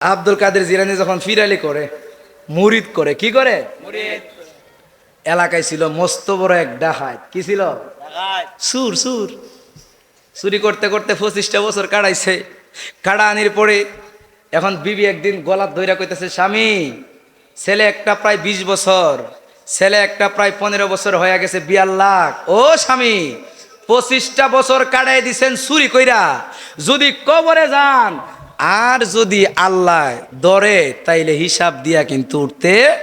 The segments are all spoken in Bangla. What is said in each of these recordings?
আব্দুল কাদের জিলানি যখন ফিরালি করে মুরিদ করে কি করে? এলাকায় ছিল মস্ত বড় এক ডাহাত কি ছিল? সুর সুর। চুরি করতে করতে পঁচিশটা বছর কাটাইছে। কাটা আনির পরে এখন বিবি একদিন গলাত ধইরা কইতেছে স্বামী ছেলে একটা প্রায় বিশ বছর ছেলে একটা প্রায় পনেরো বছর হয়ে গেছে বিয়ার লাখ। ও স্বামী পঁচিশটা বছর কাটাই দিছেন চুরি কইরা। যদি কবরে যান আর যদি আল্লাহ দরে তাইলে হিসাব দিয়া কিন্তু উঠতে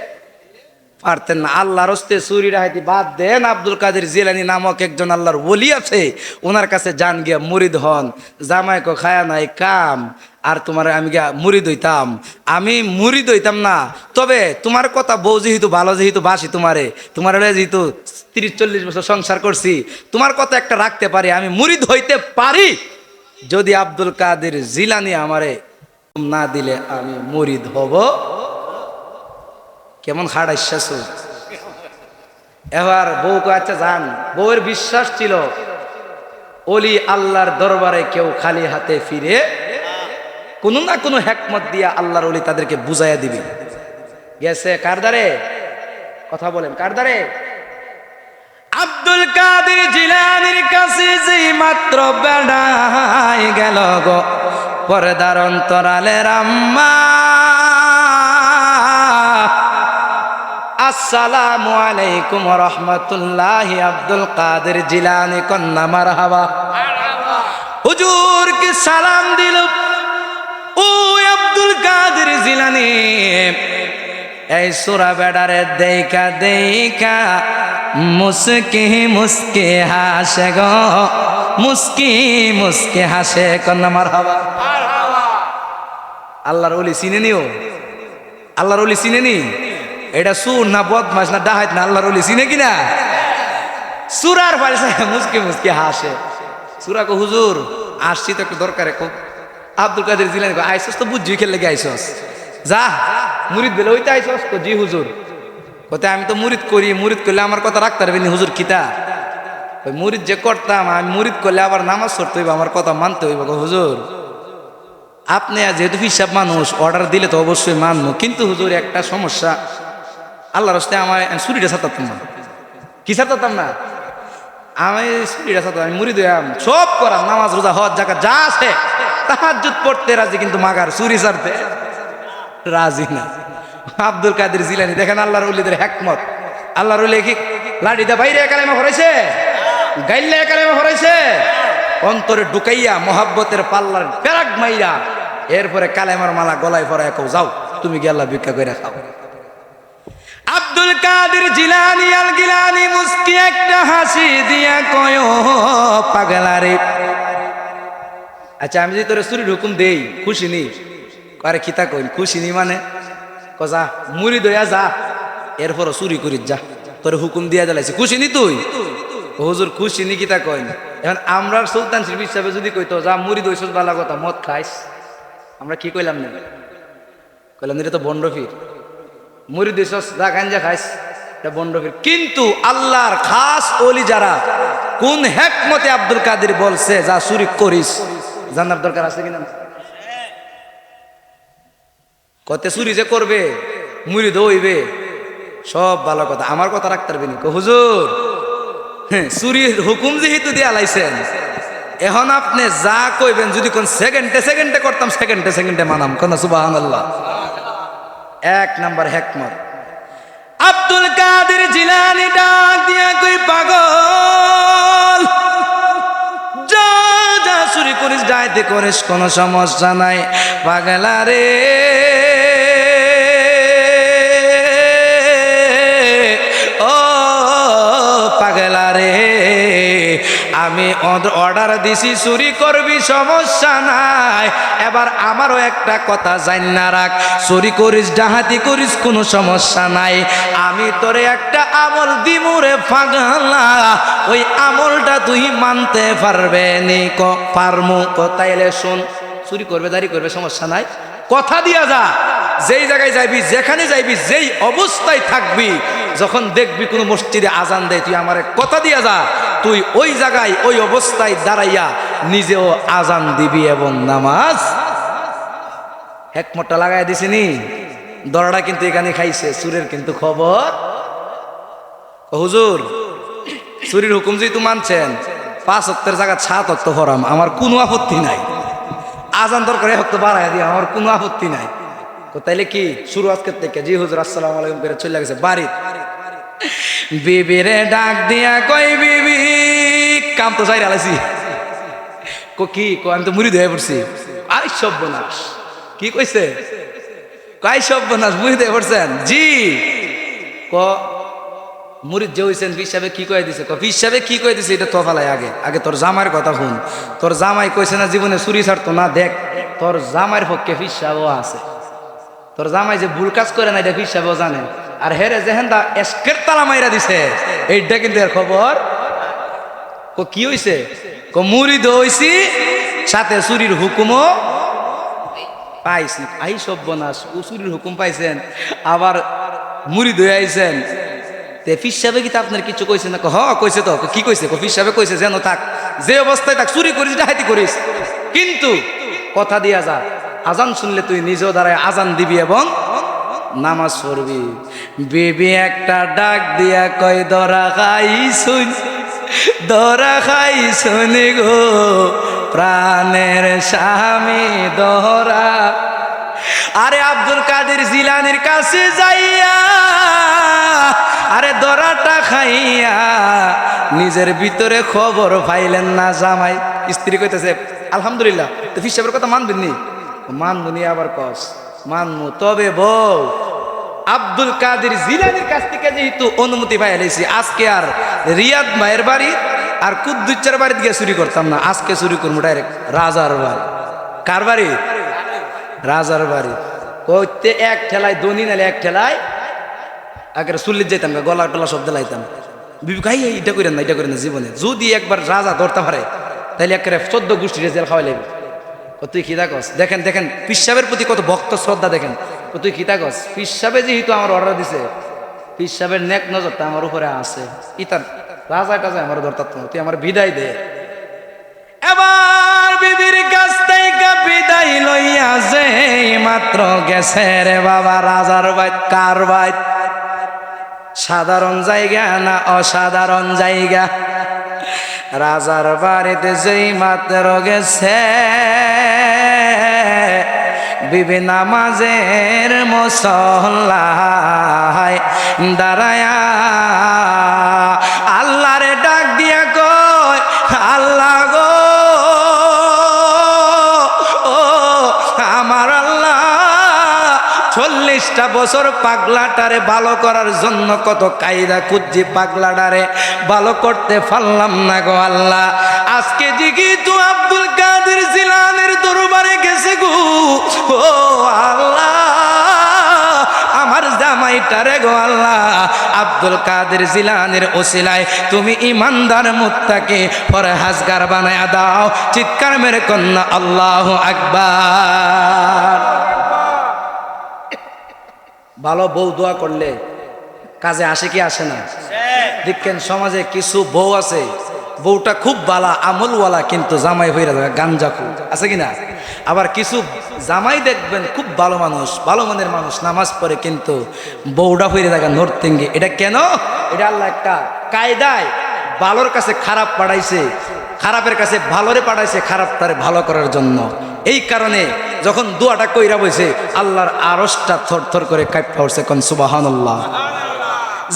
পারতেন না। আল্লাহর হস্তে চুরি রাহাইতি বাদ দেন। আব্দুল কাদের জিলানি নামক একজন আল্লাহর ওলি আছে, ওনার কাছে যান গিয়া মুরিদ হন। জামাই কো, খায়া নাই, কাম। আর তোমার আমি গিয়া মুরিদ হইতাম। আমি মুরিদ হইতাম না। তবে তোমার কথা বউ যেহেতু ভালো, যেহেতু বাসি তোমারে, তোমার যেহেতু তিরিশ চল্লিশ বছর সংসার করছি, তোমার কথা একটা রাখতে পারি, আমি মুরিদ হইতে পারি। যদি আব্দুল কাদের জিলানি আমারে না দিলে আমি মরিদ হব। কেমন হাড় আশ্বাস এবার বউকে আচ্ছা যান। বউয়ের বিশ্বাস ছিল অলি আল্লাহর দরবারে কেউ খালি হাতে ফিরে কোনো না কোনো হ্যাকমত দিয়া আল্লাহর অলি তাদেরকে বুঝাইয়া দিবি। গেছে কার দ্বারে? কথা বলেন, কার দ্বারে? আব্দুল কাদের জিলানির কাছে যেই মাত্র বেড়াই গেল গো, পর্দার অন্তরালে রাম্মা। আসসালামু আলাইকুম রহমতুল্লাহ আব্দুল কাদের জিলানি কন্যা, মারহাবা। হুজুর কি সালাম দিল, ও আব্দুল কাদের জিলানি এই সুরা বেডারে দেইকা দেইকা মুসকি মুসকি হাসে গো। মুসকি মুসকি হাসে কন্যা মারহাবা। আল্লাহর ওলি চিনে নিও। আল্লাহর ওলি চিনে নি? এটা সুর না বদমাস না ডাহাত না আল্লাহর ওলি চিনে কিনা? সুরার পাশে মুসকি মুসকি হাসে। সুরা কো হুজুর আসছি তো একটু দরকারে খুব। আব্দুল কাদের জিলানি আইসস তো বুঝছি খেলে লেগে আইসস? যা, মুরিদ বেলে ওইতে আইসস কো জি হুজুর। কতে আমি তো মুরিদ করি, মুরিদ করলে আমার কথা রাখতে পারবেন হুজুর, কিতা? ওই মুরিদ যে করতাম, আমি মুরিদ করলে আবার নামাজ পড়তে হইব, আমার কথা মানতে হইব হুজুর। আপনি যেহেতু হিসাব মানুষ অর্ডার দিলে তো অবশ্যই মানবো, কিন্তু হুজুর, একটা সমস্যা। আল্লাহ রস্তে আমার আমি চুরিটা সাতাতাম না। কি সাতাতাম না? আমি চুরিটা সাতাম আমি মুড়ি দিয়াম সব করাম, নামাজ, রোজা, হজ জায়গা যা আছে তাহাজুত পড়তে রাজি, কিন্তু মাগার, চুরি সারতে রাজি না। আব্দুল কাদের জিলানি, দেখেন আল্লাহর উল্লিদের হ্যাকমত আল্লাহর উল্লি কি? লাঠিটা বাইরে কালেমা হরাইছে গাইল্লা কালেমা হরাইছে অন্তরে ঢুকাইয়া মহাব্বতের পাল্লার ফেরাক মাইয়া এরপরে কালেমার মালা গলায় পরায় কেউ যাও, তুমি গিয়ে আল্লাহ ভিক্ষা করে খাও। আব্দুল কাদের জিলানি, আল গিলানি, মুস্কি একটা হাসি দিয়া কয়, পাগলারে। আচ্ছা আমি যদি তোর চুরির হুকুম দেই, খুশি নি? আরে খিতা কইন খুশি নি মানে? কজা, মুড়ি দইয়া যা। এরপরও চুরি করিস যা। তোর হুকুম দিয়া দিলাইছি খুশি নি তুই হুজুর খুশি নি কিতা কইন এখন আমরা সুলতান শিল্পী হিসাবে যদি কইতো, যা, মুড়ি দইছ, বালা কথা, মদ খাইস। আমরা কি কইলাম না? কইলাম এটা তো বন্ডফির। মুড়ি দইছ, যা, গাঞ্জা খাইস, এটা বন্ডফির। কিন্তু আল্লাহর খাস ওলি যারা, কোন হেকমতে আব্দুল কাদের বলছে, যা, চুরি করিস? জানার দরকার আছে কিনা? কতে চুরি যে করবে, মুড়ি দইবে সব ভালো কথা। আমার কথা রাখতে পারবেনি হুজুর হ্যাঁ চুরির হুকুম যেহেতু দিয়া লাইছেন, এখন আপনি যা কইবেন, যদি কোন সেকেন্ডে সেকেন্ডে করতাম, সেকেন্ডে সেকেন্ডে মানাম। কোন সুবাহান এক নাম্বার হেকমত। আব্দুল কাদের জিলানি ডাক দিয়া কই, পাগল, যা যা চুরি করিস ডাইতে করিস, কোনো সমস্যা নাই। পাগলা রে। আমি অর্ডার দিছি, চুরি করবি, সমস্যা নাই। এবার আমারও একটা কথা জান না রাখ। চুরি করিস, ডাহাতি করিস, কোনো সমস্যা নাই। আমি তোরে একটা আমল দিমুরে পাগলা ওই আমলটা তুই মানতে পারবে ক পারমু। ক, তাইলে শোন, চুরি করবে, দাঁড়ি করবে, সমস্যা নাই। কথা দিয়া যা। যেই জায়গায় যাইবি, যেখানে যাইবি, যেই অবস্থায় থাকবি, যখন দেখবি কোনো মসজিদে আজান দেয়, তুই আমার কথা দিয়া যা, তুই ওই জায়গায়, ওই অবস্থায় দাঁড়াইয়া নিজেও আজান দিবি এবং নামাজ। এক মোটা লাগাই দিছিনি? দরটা কিন্তু এখানে খাইছে, সুরের কিন্তু খবর। হুজুর চুরির হুকুম যেহেতু মানছেন, পাঁচ অক্টের জায়গা সাত অক্ট হরাম, আমার কোনো আপত্তি নাই। আজান দরকার হক্ত বাড়াই দিয়ে আমার কোনো আপত্তি নাই। তো তাইলে কি শুরু আজকের থেকে? জি হুজুর, আসসালাম আলাইকুম করে চলে গেছে বাড়ির বিবিরে ডাক দিয়া কই বিবি, কাম তো চাই আলাইছি কো কি, কো আমি তো মুড়ি ধুয়ে পড়ছি। আই সব বনাস কি কইছে? কাই সব বনাস মুড়ি ধুয়ে পড়ছেন? জি। ক মুরিদ যে হইছেন হিসাবে কি কয়ে দিছে? হিসাবে কি কয়ে দিছে, এটা তো ফালাই আগে। আগে তোর জামাইয়ের কথা শুন। তোর জামাই কইছে না, জীবনে চুরি ছাড়তো না, দেখ, তোর জামাইয়ের পক্ষে হিসাবও আছে। তোর জামাই যে ভুল কাজ করে না এটা হিসাবেও জানে। আর হেরে যেহেন দা এসকের তালা মাইরা দিছে। এইটা কিন্তু এর খবর। ক, কি হইছে? ক, মুরিদ হইছি, সাথে চুরির হুকুমও পাইছি। আই সব বনাস ও চুরির হুকুম পাইছেন, আবার মুরিদ হয়ে আইছেন। তে, ফিস সাহেবে কি আপনার কিছু কইছে না? হ, কইছে তো। কি কইছে? ফিস সাহেবে কইছে, যেন থাক। যে অবস্থায় থাক, চুরি করিস ডাহাতি করিস। কিন্তু, কথা দিয়া যা। আজান শুনলে তুই নিজেও দাঁড়ায় আজান দিবি এবং নামাজ পড়বি। বেবি একটা ডাক দিয়া কয়, দরা খাই শুন, দরা খাই শুন গো, প্রাণের স্বামী দহরা আরে আব্দুল কাদের জিলানির কাছে যাইয়া, আরে দরাটা খাইয়া নিজের ভিতরে খবর পাইলেন না জামাই। স্ত্রী কইতেছে, আলহামদুলিল্লাহ, তো হিসাবের কথা মানবেন নি মানবনি আবার কস মানমু তবে বউ আব্দুল কাদের জিলানির কাছ থেকে যেহেতু অনুমতি পাই এলেছি আজকে আর রিয়াদ ভাইয়ের বাড়ি আর কুদ্দুচ্চার বাড়িতে গিয়ে চুরি করতাম না। আজকে চুরি করব ডাইরেক্ট রাজার বাড়ি। কার বাড়ি? রাজার বাড়ি। কইতে এক ঠেলায় দনি নালে এক ঠেলায় আগের চুল্লিত যাইতাম গা, গলা টলা সব দিলাইতাম বিবি কাই এটা করেন না এটা করেন না জীবনে। যদি একবার রাজা ধরতে পারে তাহলে একেবারে চোদ্দ গোষ্ঠী জেল খাওয়াই লাগবে। তুই খিদা কস দেখেন দেখেন, পিসাবের প্রতি কত ভক্ত শ্রদ্ধা দেখেন। তুই খিদা কস পিসাবে যেহেতু আমার অর্ডার দিছে, পিসাবের নেক নজরটা আমার উপরে আছে। ইতার রাজা টাজা আমার না, তুই আমার বিদায় দে। এবার বিবির কাছ থেকে বিদায় লইয়া যে মাত্র গেছে রে বাবা, রাজার বাইত, কার বাইত? সাধারণ জায়গা না অসাধারণ জায়গা? রাজার বাড়িতে যেই মাত্র গেছে বিবি নামাজের মুসল্লায় দাঁড়ায়া চল্লিশটা বছর পাগলাটারে ভালো করার জন্য কত কায়দা খুঁজছি পাগলাটারে। ভালো করতে পারলাম না গো আল্লাহ। আজকে জিগি তো আব্দুল কাদের জিলানের দরবারে গেছে গো। ও আল্লাহ, আমার জামাইটারে গো আল্লাহ, আব্দুল কাদের জিলানের ওসিলায় তুমি ইমানদার মুত্তাকে ফরহাজগার বানায়া দাও। চিৎকার মেরে কন্যা আল্লাহ আকবার। ভালো বউ দোয়া করলে কাজে আসে কি আসে না? দেখেন সমাজে কিছু বউ আছে, বউটা খুব বালা, আমলওয়ালা, কিন্তু জামাই হয়ে যাবে গাঞ্জা খুব। আছে কি না? আবার কিছু জামাই দেখবেন খুব ভালো মানুষ, ভালো মনের মানুষ, নামাজ পড়ে কিন্তু বউটা হয়ে থাকে নর্তিঙ্গি। এটা কেন? এটা আল্লাহ একটা কায়দায় ভালোর কাছে খারাপ পাঠাইছে, খারাপের কাছে ভালোরে পাঠাইছে খারাপটারে ভালো করার জন্য। এই কারণে যখন দোয়াটা কইরা বইছে, আল্লাহর আরসটা থর থর করে কাইপা উঠছে, কোন সুবাহান্লাহ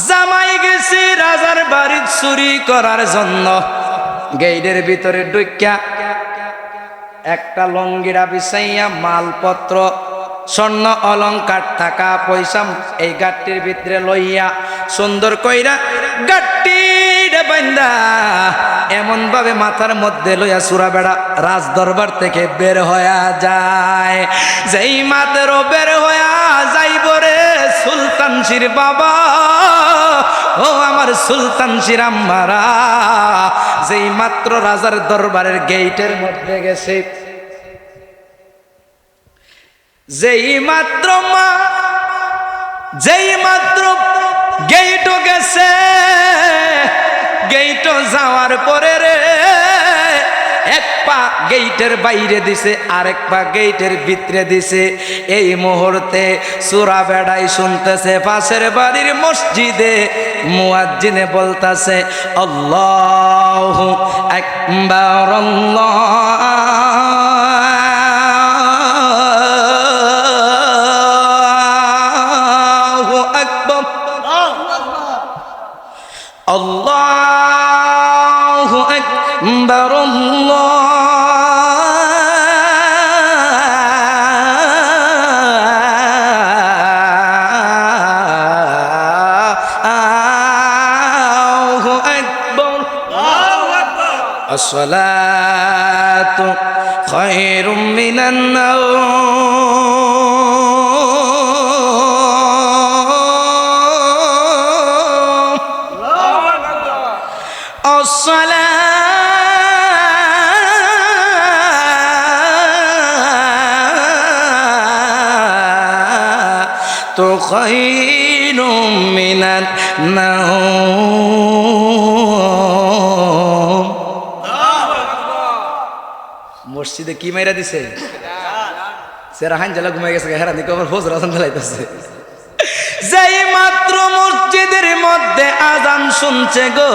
জামাই গেছে রাজার বাড়ি চুরি করার জন্য। গেইডের ভিতরে ডুইকা একটা লঙ্গিরা বিছাইয়া মালপত্র, স্বর্ণ অলংকার টাকা, পয়সা এই গাঠটির ভিতরে লইয়া সুন্দর কইরা গাঠটির বান্দা এমন ভাবে মাথার মধ্যে লইয়া সুরা বেড়া রাজ দরবার থেকে বের হইয়া যায়। যেই মাত্র বের হইয়া যাইব রে সুলতান শির বাবা, ও আমার সুলতান শিরাম্মারা যেই মাত্র রাজার দরবারের গেইটের মধ্যে গেছে, যেই মাত্র মা, যেই মাত্র গেইট গেছে গেইট যাওয়ার পরে রে, এক পা গেইটের বাইরে দিছে, আরেক পা গেইটের ভিতরে দিছে। এই মুহূর্তে সুরা বেড়াই শুনতেছে, পাশের বাড়ির মসজিদে মুয়াজ্জিনে বলতাছে, আল্লাহ একবার আল্লাহু أكبر الله. أكبر الصلاة خير من النوم الصلاه خير من النوم মসজিদে কি মাইরা দিছে সেরা হান জ্বালা ঘুমাই গেছে হেরা দিকে আবার ফোজ রাজন জ্বালাইতেছে যেই মাত্র মসজিদের মধ্যে আজান শুনছে গো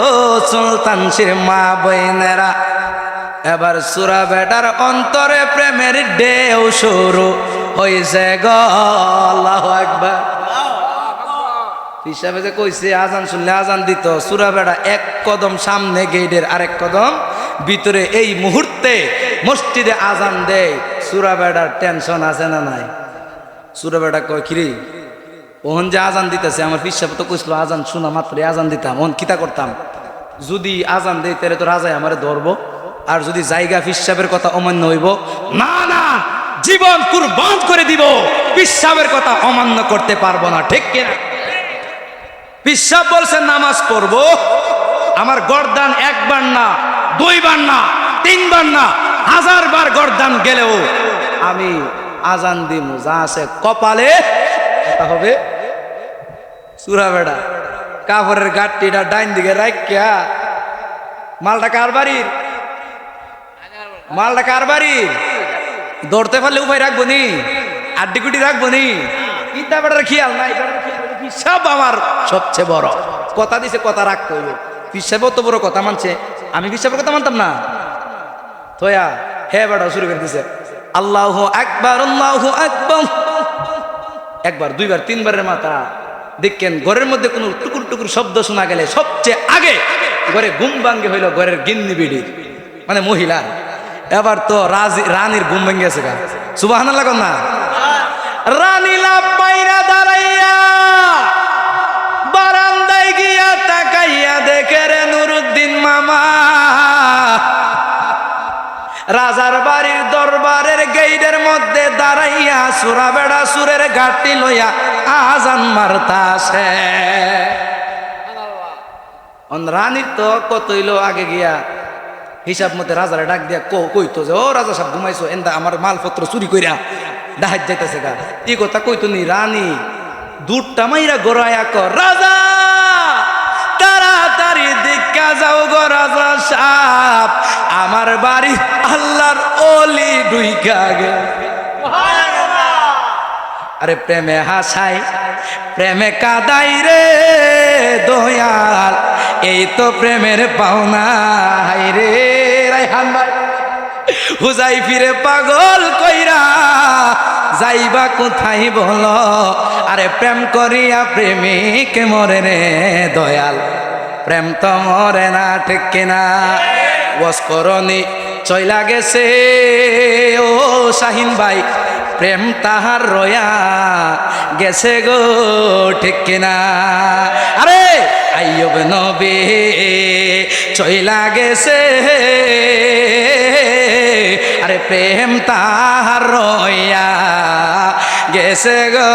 সুলতানশির মা বইনেরা এবার সুরা বেটার অন্তরে প্রেমের ঢেউ শুরু হয়েছে গো আল্লাহ একবার হিসাবে যে কইছে, আজান শুনলে আজান দিত, সুরা বেড়া এক কদম সামনে গেটের আরেক কদম ভিতরে এই মুহূর্তে মসজিদে আজান দেয়। সুরা বেড়ার টেনশন আছে না নাই? সুরা বেড়া কয় খিরি ওহন যে আজান দিতেছে, আমার পিসাব তো কইছিল আজান শোনা মাত্র আজান দিতাম, ওহন কিতা করতাম? যদি আজান দেয় তাহলে তো রাজাই আমারে ধরবো, আর যদি জায়গা পিসাবের কথা অমান্য হইব, না না, জীবন কুরবান করে দিব, পিসাবের কথা অমান্য করতে পারব না, ঠিক কিনা? পিসাব বলছে, নামাজ পড়ব। আমার গরদান একবার না, দুইবার না, তিনবার না হাজার বার গরদান গেলেও আমি আজান দিমু, যা আছে কপালে কথা হবে সুরা বেড়া। কাপড়ের গাঠটিটা ডাইন দিকে রাখিয়া মালটা কার বাড়ির? মালটা কার বাড়ির? দৌড়তে পারলে উপায় রাখব নি, আড্ডি কুটি রাখব নি। ইটা বেটার খেয়াল নাই হিসাব আমার সবচেয়ে বড়। কথা দিছে, কথা রাখতে হইব হিসাবে অত বড় কথা মানছে। আমি হিসাবের কথা মানতাম না। তোয়া হে বেটা, শুরু করে দিছে। আল্লাহ একবার আল্লাহ একবার একবার, দুইবার, তিনবারের মাথা। দেখেন, ঘরের মধ্যে কোনো টুকুর টুকুর শব্দ শোনা গেলে সবচেয়ে আগে ঘরে ঘুম ভাঙ্গে হইল ঘরের গিন্নি বিড়ির মানে মহিলার। এবার তো রাজি রানীর ঘুম ভেঙে গেছে গা। লাগান না। রানী লাভ গেইটের মধ্যে দাঁড়াইয়া সুরা বেড়া সুরের ঘাটটি লইয়া আজান অন রানীর তো কত হইল আগে গিয়া হিসাব মতে রাজারে ডাক দিয়া কইতো যে, ও রাজা সাহেব ঘুমাইছো, এন্দা আমার মালপত্র চুরি কইরা ডাহাত যাইতেছে গা। এই কথা কইতো নি, রানী, দুধটা মাইরা গড়াইয়া কর, রাজা! যাও গো রাজা সাপ আমার বাড়ি আল্লাহর অলি ডুইকা গে। আরে প্রেমে হাসাই, প্রেমে কাদাই রে দয়াল, এই তো প্রেমের পাওনা হাই রে রাইহান ভাই। হুজাই ফিরে পাগল কইরা যাইবা কোথায় বল? আরে প্রেম করিয়া প্রেমিক মরে রে দয়াল। প্রেম তো মরে না, ঠিক কিনা? ওয়াস করনি, চইলা গেছে। ও শাহিন ভাই, প্রেম তাহার রয়া গেছে গো, ঠিক কিনা? আরে, আইয়ব নবে, চইলা গেছে। আরে, প্রেম তাহার রয়া গেছে গো।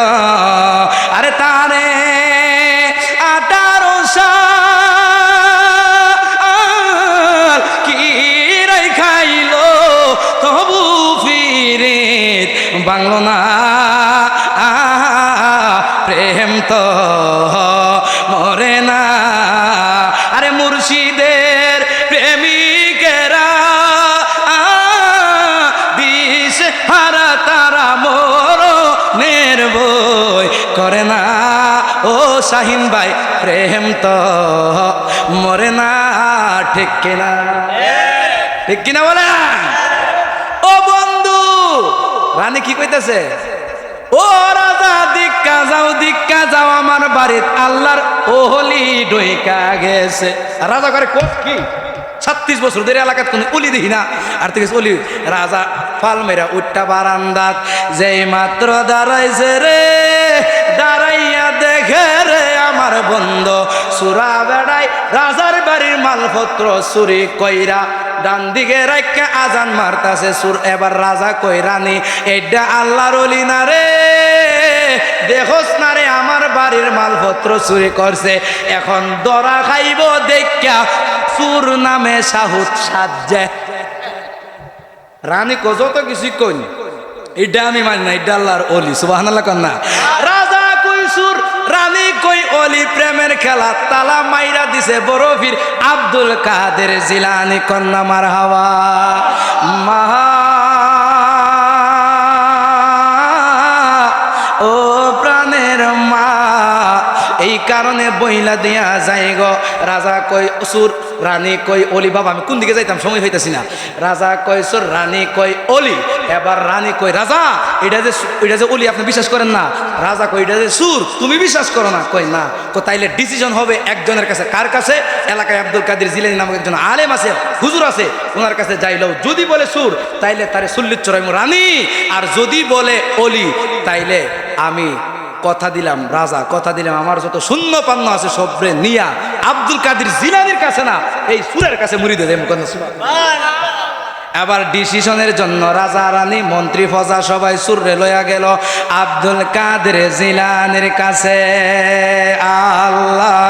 আরে, তারে বাংলো না। প্রেম তো মরে না। আরে মুর্শিদের প্রেমিকেরা, বিষ হারা তারা মোর বই করে না। ও শাহিন ভাই, প্রেম তো মরে না। ঠিক কিনা? ঠিক কিনা বলে? রানী কি কইতেছে? ও রাজা দিক্কা যাও দিক্কা যাও, আমার বাড়িত আল্লাহর ওহলি ডইকা গেছে। রাজা করে কোপ কি? ছত্রিশ বছর ধরে এলাকাত কোনো অলি দেখি না। আর থেকে অলি রাজা ফাল মেরা উঠটা বারান্দাত। যেই মাত্র দাঁড়াইছে রে, দাঁড়াইয়া দেখে রে আমার বন্ধ। সুরা বেড়াই রাজার বাড়ির মালপত্র চুরি কইরা ডান দিকে রাখকে আজান মারতাছে, সুর এবার রাজা কই, রানী এটা আল্লাহর অলি না রে? দেখোস না রে, আমার বাড়ির মালপত্র চুরি করছে। এখন দরা খাইব দেখা সুর নামে সাহুত সাজ্জে রানী কত কিছু কই এটা আমি মানি না এটা আল্লাহর অলি আল্লাহ কন্যা কই অলি প্রেমের খেলা, তালা মাইরা দিছে বরফির আব্দুল কাদের জিলানি কন্যা মার হাওয়া। মাহা ও প্রাণের মা এই কারণে বইলা দিয়া যাই গো। রাজা কই অসুর, রানী কই অলি। বাবা, আমি কোন দিকে যাইতাম? সময় হইতেছি না। রাজা কই সুর রানী কই অলি। এবার রানী কই রাজা, এটা যে এটা যে অলি, আপনি বিশ্বাস করেন না? রাজা কই এটা যে সুর, তুমি বিশ্বাস করো না? কই না। কো তাইলে ডিসিশন হবে একজনের কাছে। কার কাছে? এলাকায় আব্দুল কাদের জিলানি নামক একজন আলেম আছে, হুজুর আছে। ওনার কাছে যাইলেও যদি বলে সুর, তাইলে তারে সুল্লিত চড়াইম রানী। আর যদি বলে অলি, তাইলে আমি কথা দিলাম, রাজা, কথা দিলাম, আমার যত শূন্য পান্ন আছে সবরে নিয়া আব্দুল কাদির জিলানির কাছে না, এই সুরের কাছে মুড়ি দেয় আবার ডিসিশনের জন্য রাজা, রানী, মন্ত্রী, ফজা সবাই সুরে লয়া গেল, আব্দুল কাদের জিলানের কাছে আল্লাহ